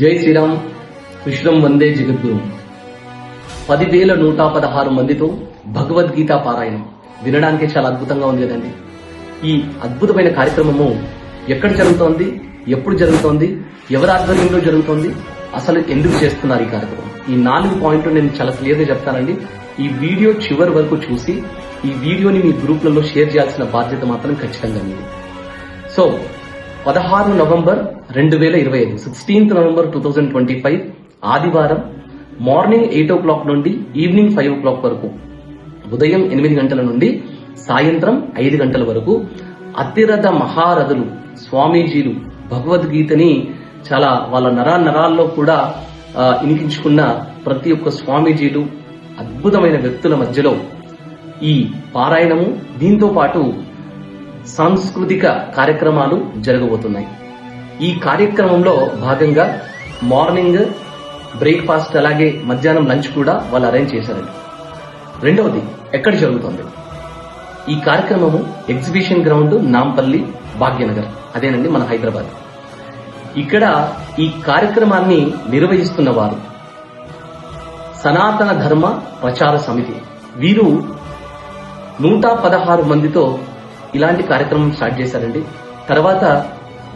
జై శ్రీరామ్. విశ్వం వందే జగద్గురు. పదివేల నూట పదహారు మందితో భగవద్గీత పారాయణం వినడానికి చాలా అద్భుతంగా ఉంది కదండి. ఈ అద్భుతమైన కార్యక్రమము ఎక్కడ జరుగుతోంది? ఎప్పుడు జరుగుతోంది? ఎవరి ఆధ్వర్యంలో జరుగుతోంది? అసలు ఎందుకు చేస్తున్నారు ఈ కార్యక్రమం? ఈ నాలుగు పాయింట్లు నేను చాలా క్లియర్గా చెప్తానండి. ఈ వీడియో చివరి వరకు చూసి ఈ వీడియోని మీ గ్రూప్లలో షేర్ చేయాల్సిన బాధ్యత మాత్రం ఖచ్చితంగా ఉంది. సో పదహారు నవంబర్ రెండు వేల ఇరవై ఐదు sixteenth November two thousand twenty five ఆదివారం మార్నింగ్ ఎయిట్ ఓ క్లాక్ నుండి ఈవినింగ్ ఫైవ్ ఓ క్లాక్ వరకు ఉదయం ఎనిమిది గంటల నుండి సాయంత్రం ఐదు గంటల వరకు అతిరథ మహారథులు స్వామీజీలు భగవద్గీతని చాలా వాళ్ళ నరా నరాల్లో కూడా ఆ, ఇనికించుకున్న ప్రతి ఒక్క స్వామీజీలు అద్భుతమైన వ్యక్తుల మధ్యలో ఈ పారాయణము దీంతో పాటు సాంస్కృతిక కార్యక్రమాలు జరగబోతున్నాయి. ఈ కార్యక్రమంలో భాగంగా మార్నింగ్ బ్రేక్ఫాస్ట్ అలాగే మధ్యాహ్నం లంచ్ కూడా వాళ్ళు అరేంజ్ చేశారండి. రెండవది ఎక్కడ జరుగుతుంది? ఈ కార్యక్రమము ఎగ్జిబిషన్ గ్రౌండ్ నాంపల్లి భాగ్యనగర్ అదేనండి మన హైదరాబాద్. ఇక్కడ ఈ కార్యక్రమాన్ని నిర్వహిస్తున్న వారు సనాతన ధర్మ ప్రచార సమితి. వీరు నూట పదహారు మందితో ఇలాంటి కార్యక్రమం స్టార్ట్ చేశారండి. తర్వాత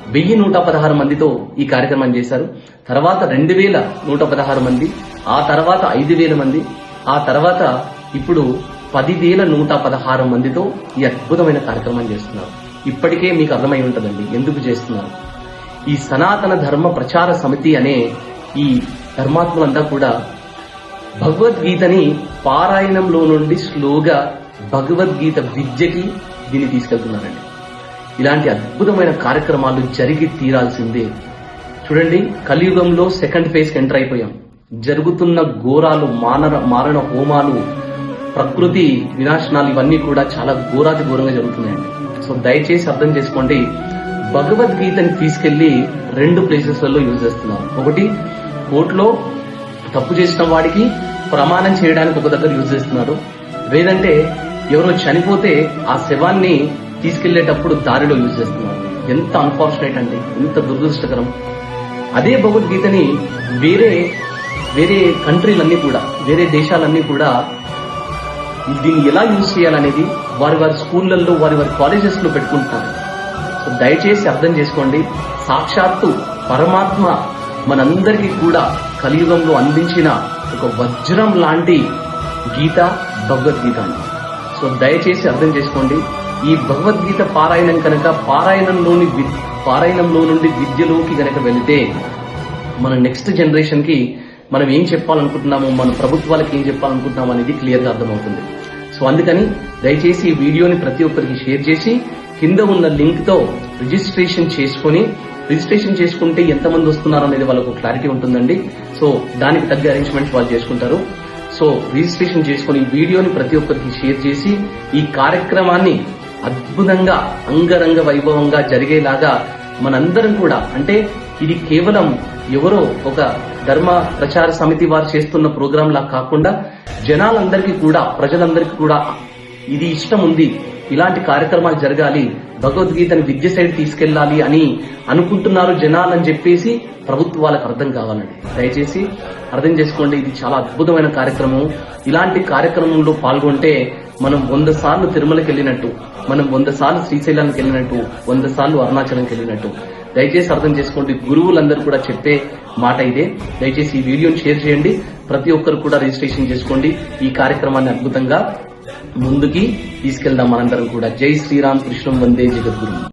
వెయ్యి నూట పదహారు మందితో ఈ కార్యక్రమం చేశారు. తర్వాత రెండు వేల నూట పదహారు మంది ఆ తర్వాత ఐదు వేల మంది ఆ తర్వాత ఇప్పుడు పదివేల నూట పదహారు మందితో ఈ అద్భుతమైన కార్యక్రమం చేస్తున్నారు. ఇప్పటికే మీకు అర్థమై ఉంటుందండి ఎందుకు చేస్తున్నారు. ఈ సనాతన ధర్మ ప్రచార సమితి అనే ఈ ధర్మాత్ములంతా కూడా భగవద్గీతని పారాయణంలో నుండి స్లోగా భగవద్గీత విద్యకి దీన్ని తీసుకెళ్తున్నారండి. ఇలాంటి అద్భుతమైన కార్యక్రమాలు జరిగి తీరాల్సిందే. చూడండి కలియుగంలో సెకండ్ ఫేజ్ ఎంటర్ అయిపోయాం. జరుగుతున్న ఘోరాలు మానర మారణ హోమాలు ప్రకృతి వినాశనాలు ఇవన్నీ కూడా చాలా ఘోరాతి ఘోరంగా జరుగుతున్నాయండి. సో దయచేసి అర్థం చేసుకోండి భగవద్గీతని తీసుకెళ్ళి రెండు ప్లేసెస్లలో యూజ్ చేస్తున్నారు ఒకటి కోర్టులో తప్పు చేసిన వాడికి ప్రమాణం చేయడానికి ఒక దగ్గర యూజ్ చేస్తున్నారు. లేదంటే ఎవరో చనిపోతే ఆ శవాన్ని తీసుకెళ్ళేటప్పుడు దారిలో యూజ్ చేస్తున్నారు. ఎంత అన్ఫార్చునేట్ అండి ఎంత దురదృష్టకరం. అదే భగవద్గీతని వేరే వేరే కంట్రీలన్నీ కూడా వేరే దేశాలన్నీ కూడా దీన్ని ఎలా యూజ్ చేయాలనేది వారి వారి స్కూళ్ళల్లో వారి వారి కాలేజెస్లో పెట్టుకుంటున్నారు. సో దయచేసి అర్థం చేసుకోండి సాక్షాత్తు పరమాత్మ మనందరికీ కూడా కలియుగంలో అందించిన ఒక వజ్రం లాంటి గీత భగవద్గీత అండి. సో దయచేసి అర్థం చేసుకోండి. ఈ భగవద్గీత పారాయణం కనుక పారాయణంలోని పారాయణంలో నుండి విద్యలోకి గనక వెళితే మన నెక్స్ట్ జనరేషన్కి మనం ఏం చెప్పాలనుకుంటున్నామో మన ప్రభుత్వాలకు ఏం చెప్పాలనుకుంటున్నామో అనేది క్లియర్గా అర్థమవుతుంది. సో అందుకని దయచేసి ఈ వీడియోని ప్రతి ఒక్కరికి షేర్ చేసి కింద ఉన్న లింక్తో రిజిస్ట్రేషన్ చేసుకుని రిజిస్ట్రేషన్ చేసుకుంటే ఎంతమంది వస్తున్నారు అనేది వాళ్ళకు క్లారిటీ ఉంటుందండి. సో దానికి తగ్గ అరేంజ్మెంట్స్ వాళ్ళు చేసుకుంటారు. సో రిజిస్ట్రేషన్ చేసుకుని వీడియోని ప్రతి ఒక్కరికి షేర్ చేసి ఈ కార్యక్రమాన్ని అద్భుతంగా అంగరంగ వైభవంగా జరిగేలాగా మనందరం కూడా అంటే ఇది కేవలం ఎవరో ఒక ధర్మ ప్రచార సమితి వారు చేస్తున్న ప్రోగ్రాం లా కాకుండా జనాలందరికీ కూడా ప్రజలందరికీ కూడా ఇది ఇష్టం ఉంది ఇలాంటి కార్యక్రమాలు జరగాలి భగవద్గీతని విద్య సైడ్ తీసుకెళ్ళాలి అని అనుకుంటున్నారు జనాలని చెప్పేసి ప్రభుత్వాలకు అర్థం కావాలండి. దయచేసి అర్థం చేసుకోండి ఇది చాలా అద్భుతమైన కార్యక్రమం. ఇలాంటి కార్యక్రమంలో పాల్గొంటే మనం వంద సార్లు తిరుమలకి వెళ్ళినట్టు మనం వంద సార్లు శ్రీశైలానికి వెళ్ళినట్టు వంద సార్లు అరుణాచలంకి వెళ్ళినట్టు. దయచేసి అర్థం చేసుకోండి గురువులందరూ కూడా చెప్పే మాట ఇదే. దయచేసి ఈ వీడియోని షేర్ చేయండి ప్రతి ఒక్కరు కూడా రిజిస్ట్రేషన్ చేసుకోండి. ఈ కార్యక్రమాన్ని అద్భుతంగా ముందుకి తీసుకెళ్దాం మనందరం కూడా. జై శ్రీరామ్ కృష్ణం వందే జగద్గురు.